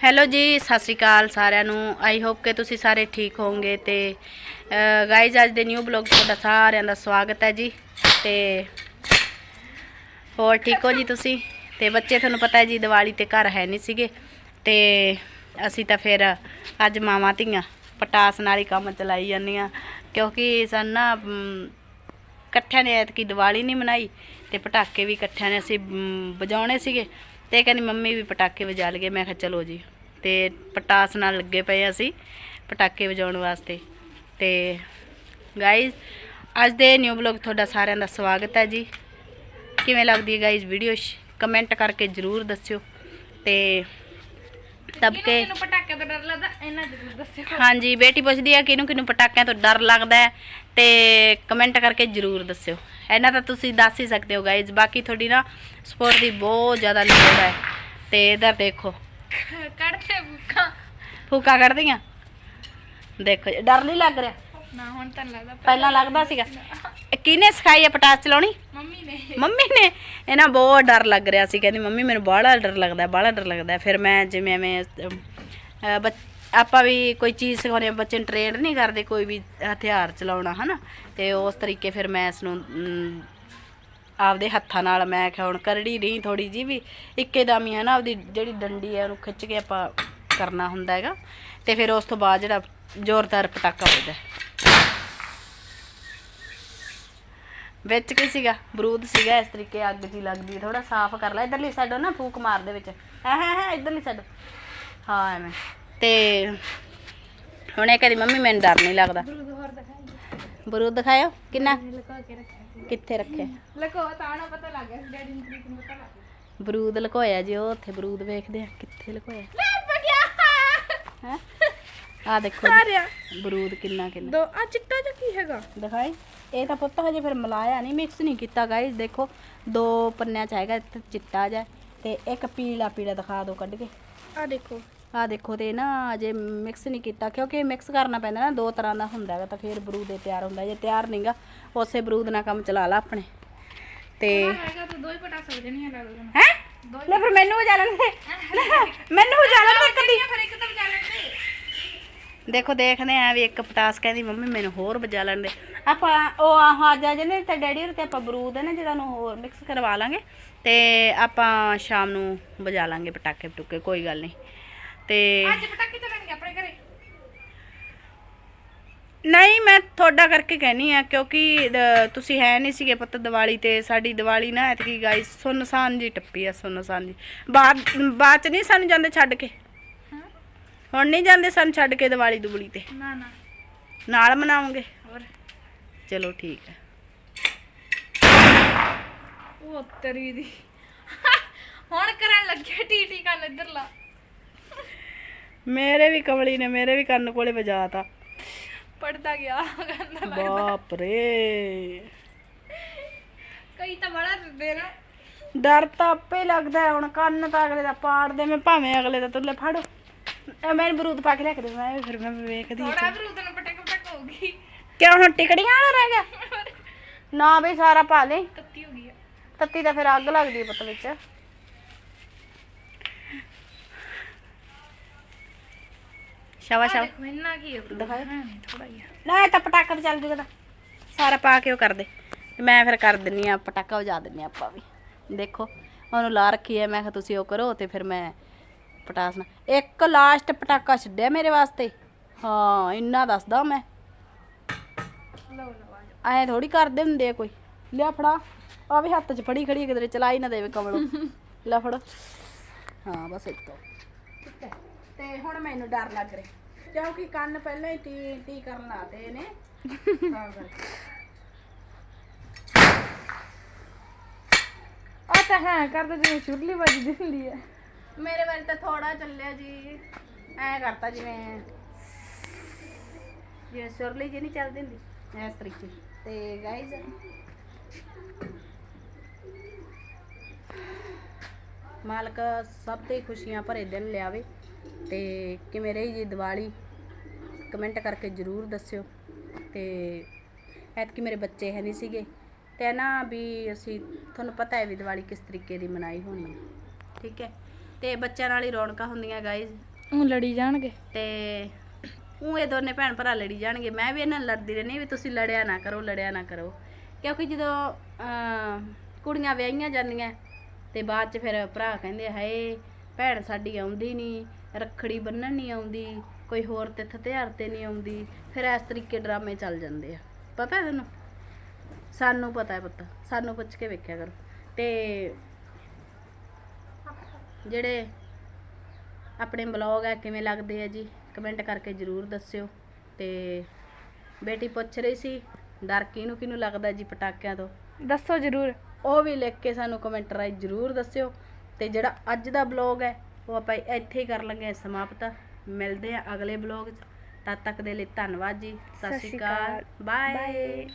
Hello ਜੀ, ਸਤਿ ਸ਼੍ਰੀ ਅਕਾਲ ਸਾਰਿਆਂ ਨੂੰ। ਆਈ ਹੋਪ ਕਿ ਤੁਸੀਂ ਸਾਰੇ ਠੀਕ ਹੋਵੋਗੇ ਤੇ ਗਾਇਜ਼ ਅੱਜ ਦੇ ਨਿਊ ਬਲੌਗ ਤੁਹਾਡਾ ਸਾਰਿਆਂ ਦਾ ਸਵਾਗਤ ਹੈ ਜੀ। ਤੇ ਹੋਰ ਠੀਕ ਹੋ ਜੀ ਤੁਸੀਂ? ਤੇ ਬੱਚੇ, ਤੁਹਾਨੂੰ ਪਤਾ ਹੈ ਜੀ, ਦੀਵਾਲੀ ਤੇ ਘਰ ਹੈ ਨਹੀਂ ਸੀਗੇ। ਤੇ ਅਸੀਂ ਤਾਂ ਫਿਰ ਅੱਜ ਮਾਵਾਂ ਧੀਆਂ, ਪਟਾਸ ਨਾਲ ਹੀ ਕੰਮ ਚਲਾਈ ਜਾਂਦੀਆਂ ਕਿਉਂਕਿ ਸਾਨੂੰ ਨਾ ਇਕੱਠਿਆਂ ਨੇ ਐਤਕੀ ਦੀਵਾਲੀ ਨਹੀਂ ਮਨਾਈ, ਤੇ ਪਟਾਕੇ ਵੀ ਇਕੱਠਿਆਂ ਨੇ ਅਸੀਂ ਵਜਾਉਣੇ ਸੀਗੇ। ਤੇ ਕਹਿੰਦੀ, ਮੰਮੀ ਵੀ ਪਟਾਕੇ ਵਜਾ ਲਈਏ। ਮੈਂ ਕਿਹਾ, ਚਲੋ ਜੀ। ਤੇ ਪਟਾਸ ਨਾਲ ਲੱਗੇ ਪਏ ਅਸੀਂ ਪਟਾਕੇ ਵਜਾਉਣ ਵਾਸਤੇ। ਤੇ ਗਾਇਜ਼ ਅੱਜ ਦੇ ਨਿਊ ਬਲੌਗ ਤੁਹਾਡਾ ਸਾਰਿਆਂ ਦਾ ਸਵਾਗਤ ਹੈ ਜੀ। ਕਿਵੇਂ ਲੱਗਦੀ ਹੈ ਗਾਇਜ਼ ਵੀਡੀਓ ਕਮੈਂਟ ਕਰਕੇ ਜਰੂਰ ਦੱਸਿਓ। ਤੇ ਤਬ ਕੇ ਮੈਨੂੰ ਪਟਾਕੇ ਤੋਂ ਡਰ ਲੱਗਦਾ? ਇਹਨਾਂ ਜ਼ਰੂਰ ਦੱਸਿਓ। ਹਾਂਜੀ ਬੇਟੀ ਪੁੱਛਦੀ ਆ ਕਿਹਨੂੰ ਕਿਹਨੂੰ ਪਟਾਕਿਆਂ ਤੋਂ ਡਰ ਲੱਗਦਾ ਹੈ? ਤੇ ਕਮੈਂਟ ਕਰਕੇ ਜਰੂਰ ਦੱਸਿਓ। ਇਹਨਾਂ ਤਾਂ ਤੁਸੀਂ ਦੱਸ ਹੀ ਸਕਦੇ ਹੋ ਗਾਇਜ਼ ਬਾਕੀ ਤੁਹਾਡੀ ਨਾ ਸਪੋਰਟ ਦੀ ਬਹੁਤ ਜ਼ਿਆਦਾ ਲੋੜ ਹੈ। ਤੇ ਇਧਰ ਦੇਖੋ। ਕੱਢਦੇ ਬੁੱਕਾ ਫੂਕਾ। ਕੱਢਦੀਆਂ? ਦੇਖੋ ਡਰ ਨਹੀਂ ਲੱਗ ਰਿਹਾ? ਨਾ ਹੁਣ ਤਾਂ ਲੱਗਦਾ ਪਹਿਲਾਂ ਲੱਗਦਾ ਸੀਗਾ। ਕਿਹਨੇ ਸਿਖਾਈ ਹੈ ਪਟਾਸ ਚਲਾਉਣੀ? ਮੰਮੀ ਨੇ। ਮੰਮੀ ਨੇ। ਇਹਨਾਂ ਬਹੁਤ ਡਰ ਲੱਗ ਰਿਹਾ ਸੀ ਕਹਿੰਦੀ ਮੰਮੀ ਮੈਨੂੰ ਬਾਹਲਾ ਡਰ ਲੱਗਦਾ ਬਾਹਲਾ ਡਰ ਲੱਗਦਾ। ਫਿਰ ਮੈਂ ਜਿਵੇਂ ਐਵੇਂ ਆਪਾਂ ਵੀ ਕੋਈ ਚੀਜ਼ ਸਿਖਾਉਂਦੇ ਹਾਂ, ਬੱਚੇ ਨੂੰ ਟ੍ਰੇਨ ਨਹੀਂ ਕਰਦੇ ਕੋਈ ਵੀ ਹਥਿਆਰ ਚਲਾਉਣਾ ਹਨਾ? ਤੇ ਉਸ ਤਰੀਕੇ ਫਿਰ ਮੈਂ ਇਸ ਨੂੰ ਆਪਦੇ ਹੱਥਾਂ ਨਾਲ ਮੈਂ ਕਿਹਾ ਹੁਣ ਕਰੜੀ ਰਹੀ ਥੋੜੀ ਜੀ ਵੀ ਇੱਕੇ ਦਮ ਹੀ ਹੈ ਨਾ ਆਪਦੀ ਜਿਹੜੀ ਡੰਡੀ ਹੈ ਉਹਨੂੰ ਖਿੱਚ ਕੇ ਆਪਾਂ ਕਰਨਾ ਹੁੰਦਾ ਹੈਗਾ। ਤੇ ਫਿਰ ਉਸ ਤੋਂ ਬਾਅਦ ਜਿਹੜਾ ਜ਼ੋਰਦਾਰ ਪਟਾਕਾ ਵੱਜਦਾ। ਵਿੱਚ ਕੀ ਸੀਗਾ? ਬਰੂਦ ਸੀਗਾ ਇਸ ਤਰੀਕੇ ਅੱਗ ਜੀ ਲੱਗਦੀ ਥੋੜਾ ਸਾਫ਼ ਕਰ ਲੈ। ਇਧਰਲੀ ਸਾਈਡ ਨਾ ਫੂਕ ਮਾਰ ਦੇ ਵਿੱਚ। ਹੈ ਹੈ ਹੈ ਇਧਰਲੀ ਸਾਈਡ ਹਾਂ ਐਵੇਂ। ਤੇ ਹੁਣ ਇਹ ਕਹਿੰਦੀ ਮੰਮੀ ਮੈਨੂੰ ਡਰ ਨਹੀਂ ਲੱਗਦਾ। ਬਰੂਦ ਦਿਖਾਇਓ। ਕਿੰਨਾ? ਕਿੱਥੇ ਰੱਖਿਆ? ਲਗੋ ਤਾਂ ਨਾ ਪਤਾ ਲੱਗ ਗਿਆ ਡੈਡੀ ਨੂੰ ਤਰੀਕ ਨੂੰ ਪਤਾ ਲੱਗ ਗਿਆ। ਬਰੂਦ ਲੁਕੋਇਆ ਜੀ ਉਹ ਉੱਥੇ ਬਰੂਦ ਵੇਖਦੇ ਆ ਕਿੱਥੇ ਲੁਕੋਇਆ? ਲੱਭ ਗਿਆ ਹੈ? ਆ ਦੇਖੋ ਬਰੂਦ ਕਿੰਨਾ ਕਿੰਨਾ ਦੋ ਆ ਚਿੱਟਾ ਜਿਹਾ ਕੀ ਹੈਗਾ? ਦਿਖਾਈ? ਇਹ ਤਾਂ ਪੁੱਤ ਹਜੇ ਫਿਰ ਮਲਾਇਆ ਨਹੀਂ ਮਿਕਸ ਨਹੀਂ ਕੀਤਾ ਗਾਇਸ ਦੇਖੋ ਦੋ ਪੰਨਿਆਂ ਚ ਆਏਗਾ ਇੱਕ ਚਿੱਟਾ ਜਿਹਾ ਤੇ ਇੱਕ ਪੀਲਾ ਪੀਲਾ ਦਿਖਾ ਦਿਓ ਕੱਢ ਕੇ। ਆ ਦੇਖੋ। ਆ ਦੇਖੋ ਤੇ ਨਾ ਅਜੇ ਮਿਕਸ ਨਹੀਂ ਕੀਤਾ ਕਿਉਂਕਿ ਮਿਕਸ ਕਰਨਾ ਪੈਂਦਾ ਨਾ ਦੋ ਤਰ੍ਹਾਂ ਦਾ ਹੁੰਦਾ ਹੈਗਾ ਤਾਂ ਫਿਰ ਬਰੂਦ ਇਹ ਤਿਆਰ ਹੁੰਦਾ ਜੇ ਤਿਆਰ ਨਹੀਂਗਾ ਉਸੇ ਬਰੂਦ ਨਾਲ ਕੰਮ ਚਲਾ ਲਾ ਆਪਣੇ। ਤੇ ਹੈਗਾ ਤਾਂ ਦੋ ਹੀ ਪਟਾ ਸਕਦੇ ਨਹੀਂ ਲੱਗਦਾ ਹੈ? ਲੈ ਫਿਰ ਮੈਨੂੰ ਵਜਾ ਲੈਣ ਦੇ ਮੈਨੂੰ ਵਜਾ ਲੈਣ ਦੇ ਕਦੀ ਫਿਰ ਇੱਕ ਤਾਂ ਵਜਾ ਲੈਂਦੇ ਦੇਖੋ ਦੇਖਦੇ ਆ ਵੀ ਇੱਕ ਪਟਾਸ ਕਹਿੰਦੀ ਮੰਮੀ ਮੈਨੂੰ ਹੋਰ ਵਜਾ ਲੈਣ ਦੇ। ਆਪਾਂ ਉਹ ਆਹ ਆ ਜਾ ਜਨੇ ਤੇ ਡੈਡੀ ਹੋਰ ਤੇ ਆਪਾਂ ਬਰੂਦ ਹੈ ਨਾ ਜਿਹੜਾ ਨੂੰ ਹੋਰ ਮਿਕਸ ਕਰਵਾ ਲਾਂਗੇ ਤੇ ਆਪਾਂ ਸ਼ਾਮ ਨੂੰ ਵਜਾ ਲਾਂਗੇ ਪਟਾਕੇ ਪਟੂਕੇ ਕੋਈ ਗੱਲ ਨਹੀਂ। ਤੇ ਅੱਜ ਪਟਾਕੇ ਚੱਲਣਗੇ ਆਪਣੇ ਘਰੇ? ਨਹੀਂ ਮੈਂ ਤੁਹਾਡਾ ਕਰਕੇ ਕਹਿਨੀ ਆ ਕਿਉਂਕਿ ਤੁਸੀਂ ਹੈ ਨਹੀਂ ਸੀਗੇ ਪੁੱਤ ਦੀਵਾਲੀ ਤੇ। ਸਾਡੀ ਦੀਵਾਲੀ ਨਾ ਐਤਕੀ ਗਾਇਸ ਸੁਨਸਾਨ ਜੀ ਟੱਪੀ ਆ ਸੁਨਸਾਨ ਜੀ ਬਾਅਦ ਬਾਅਦ ਚ ਨਹੀਂ ਸਾਨੂੰ ਜਾਂਦੇ ਛੱਡ ਕੇ? ਹੁਣ ਨਹੀਂ ਜਾਂਦੇ ਸਾਨੂੰ ਛੱਡ ਕੇ ਦੀਵਾਲੀ ਦੁਬਲੀ ਤੇ। ਨਾ ਨਾ। ਨਾਲ ਮਨਾਵਾਂਗੇ। ਹੋਰ? ਚਲੋ ਠੀਕ ਹੈ। ਉਹ ਤਰੀ ਦੀ। ਹੁਣ ਕਰਨ ਲੱਗਿਆ ਟੀਟੀ ਕੰਨ ਇੱਧਰ ਲਾ ਮੇਰੇ ਵੀ ਕਮਲੀ ਨੇ ਮੇਰੇ ਵੀ ਕੰਨ ਕੋਲੇ ਵਜਾਤਾ। ਪੜਦਾ ਗਿਆ ਕੰਨ ਬਾਪ ਰੇ ਕਈ ਤਾਂ ਬੜਾ ਦਿੰਦੇ ਨਾ। ਡਰ ਤਾਂ ਆਪੇ ਲੱਗਦਾ ਹੁਣ ਕੰਨ ਤਾਂ ਅਗਲੇ ਦਾ ਪਾੜ ਦੇ ਮੈਂ ਭਾਵੇਂ ਅਗਲੇ ਦਾ ਤੁੱਲੇ ਫੜੋ। ਇਹ ਮੈਨੂੰ ਬਰੂਦ ਪਾ ਕੇ ਲੈ ਕੇ ਦੇ ਮੈਂ ਫਿਰ ਮੈਂ ਵੇਖਦੀ ਹਾਂ। ਥੋੜਾ ਬਰੂਦ ਨੂੰ ਪਟਕ ਪਟਕ ਹੋਊਗੀ। ਕਿਉਂ ਹੁਣ ਟਿਕੜੀਆਂ ਵਾਲਾ ਰਹਿ ਗਿਆ? ਨਾ ਬਈ ਸਾਰਾ ਪਾ ਲੈ। ਤੱਤੀ ਹੋ ਗਈ ਆ। ਤੱਤੀ ਤਾਂ ਫਿਰ ਅੱਗ ਲੱਗਦੀ ਪੁੱਤ ਵਿੱਚ। ਸ਼ਾਬਾਸ਼ ਸ਼ਾਬਾਸ਼। ਦੇਖੋ ਇੰਨਾ ਕੀ ਹੈ ਬਰੂਦ ਦਿਖਾਓ। ਨਹੀਂ ਥੋੜਾ ਹੀ ਆ ਨਾ ਇਹ ਤਾਂ ਪਟਾਕਾ ਤੇ ਚੱਲ ਜੂਗਾ ਤਾਂ। ਸਾਰਾ ਪਾ ਕੇ ਉਹ ਕਰ ਦੇ ਮੈਂ ਫਿਰ ਕਰ ਦਿੰਨੀ ਆ ਪਟਾਕਾ ਵਜਾ ਦਿੰਨੀ ਆ ਆਪਾਂ ਵੀ। ਦੇਖੋ ਉਹਨੂੰ ਲਾ ਰੱਖੀ ਹੈ ਮੈਂ ਕਿਹਾ ਤੁਸੀਂ ਉਹ ਕਰੋ ਤੇ ਫਿਰ ਮੈਂ ਪਟਾਸਣਾ ਇੱਕ ਲਾਸਟ ਪਟਾਕਾ ਛੱਡਿਆ ਮੇਰੇ ਵਾਸਤੇ। ਹਾਂ ਇੰਨਾ ਦੱਸਦਾ ਮੈਂ। ਆ ਐ ਥੋੜੀ ਕਰਦੇ ਹੁੰਦੇ ਆ ਕੋਈ। ਲਿਆ ਫੜਾ। ਆ ਵੀ ਹੱਥ 'ਚ ਫੜੀ ਖੜੀ ਕਿਧਰੇ ਚਲਾਈ ਨਾ ਦੇਵੇ ਕਮਲੋ। ਲੈ ਫੜ। ਹਾਂ ਬਸ ਇੱਕ ਠੀਕ ਹੈ ਤੇ ਹੁਣ ਮੈਨੂੰ ਡਰ ਲੱਗ ਰਿਹਾ। ਕਿਉਂਕਿ ਕੰਨ ਪਹਿਲਾਂ ਹੀ ਟੀ ਟੀ ਕਰਨ ਲਾਤੇ ਨੇ ਤਾਂ ਕਰਕੇ। ਆ ਤਾਂ ਹੈ ਕਰਦਾ ਜਿਵੇਂ ਚੁਰਲੀ ਵੱਜਦੀ ਹੁੰਦੀ ਹੈ ਮੇਰੇ ਵਾਰੀ ਤਾਂ ਥੋੜਾ ਚੱਲਿਆ ਜੀ। ਐ ਕਰਤਾ ਜਿਵੇਂ। ਜਿਵੇਂ ਸੁਰਲੀ ਜੀ ਨਹੀਂ ਚੱਲਦੀ ਹੁੰਦੀ ਇਸ ਤਰੀਕੇ ਤੇ ਗਾਈਜ਼ ਮਾਲਕ ਸਭ ਤੇ ਖੁਸ਼ੀਆਂ ਭਰੇ ਦਿਨ ਲਿਆਵੇ ਤੇ ਕਿਵੇਂ ਰਹੀ ਜੀ ਦੀਵਾਲੀ? ਕਮੈਂਟ ਕਰਕੇ ਜਰੂਰ ਦੱਸਿਓ। ਤੇ ਐਤਕੀ ਮੇਰੇ ਬੱਚੇ ਹੈ ਨਹੀਂ ਸੀਗੇ। ਤੇ ਨਾ ਵੀ ਅਸੀਂ ਤੁਹਾਨੂੰ ਪਤਾ ਹੈ ਵੀ ਦੀਵਾਲੀ ਕਿਸ ਤਰੀਕੇ ਦੀ ਮਨਾਈ ਹੋਣੀ ਠੀਕ ਹੈ। ਤੇ ਬੱਚਿਆਂ ਨਾਲ ਹੀ ਰੌਣਕਾਂ ਹੁੰਦੀਆਂ ਗਾਇਜ਼ ਉਹ ਲੜੀ ਜਾਣਗੇ। ਤੇ ਉਹ ਇਹ ਦੋਨੇ ਭੈਣ ਭਰਾ ਲੜੀ ਜਾਣਗੇ। ਮੈਂ ਵੀ ਇਹਨਾਂ ਨਾਲ ਲੜਦੀ ਰਹਿੰਦੀ ਵੀ ਤੁਸੀਂ ਲੜਿਆ ਨਾ ਕਰੋ ਲੜਿਆ ਨਾ ਕਰੋ। ਕਿਉਂਕਿ ਜਦੋਂ ਅਮ, ਕੁੜੀਆਂ ਵਿਆਹੀਆਂ ਜਾਂਦੀਆਂ ਤੇ ਬਾਅਦ ਚ ਫਿਰ ਭਰਾ ਕਹਿੰਦੇ ਹਾਏ ਭੈਣ ਸਾਡੀ ਆਉਂਦੀ ਨਹੀਂ ਰੱਖੜੀ ਬੰਨਣ ਨਹੀਂ ਆਉਂਦੀ ਕੋਈ ਹੋਰ ਤਿੱਥ ਤਿਉਹਾਰ ਤੇ ਨਹੀਂ ਆਉਂਦੀ ਫਿਰ ਇਸ ਤਰੀਕੇ ਡਰਾਮੇ ਚੱਲ ਜਾਂਦੇ ਆ। ਪਤਾ ਤੈਨੂੰ? ਸਾਨੂੰ ਪਤਾ ਹੈ ਪੁੱਤ ਸਾਨੂੰ ਪੁੱਛ ਕੇ ਵੇਖਿਆ ਕਰੋ। ਤੇ ਜਿਹੜੇ ਆਪਣੇ ਬਲੌਗ ਆ ਕਿਵੇਂ ਲੱਗਦੇ ਆ ਜੀ ਕਮੈਂਟ ਕਰਕੇ ਜਰੂਰ ਦੱਸਿਓ। ਤੇ ਬੇਟੀ ਪੁੱਛ ਰਹੀ ਸੀ ਡਰ ਕਿਹਨੂੰ ਕਿਹਨੂੰ ਲੱਗਦਾ ਜੀ ਪਟਾਕਿਆਂ ਤੋਂ? ਦੱਸੋ ਜਰੂਰ। ਉਹ ਵੀ ਲਿਖ ਕੇ ਸਾਨੂੰ ਕਮੈਂਟ ਰਾਹੀਂ ਜਰੂਰ ਦੱਸਿਓ। ਤੇ ਜਿਹੜਾ ਅੱਜ ਦਾ ਬਲੌਗ ਹੈ ਉਹ ਆਪਾਂ ਇੱਥੇ ਹੀ ਕਰ ਲਾਂਗੇ ਸਮਾਪਤ। ਮਿਲਦੇ ਆ ਅਗਲੇ ਬਲੌਗ 'ਚ। ਤਦ ਤੱਕ ਦੇ ਲਈ ਧੰਨਵਾਦ ਜੀ। ਸਤਿ ਸ਼੍ਰੀ ਅਕਾਲ। ਬਾਏ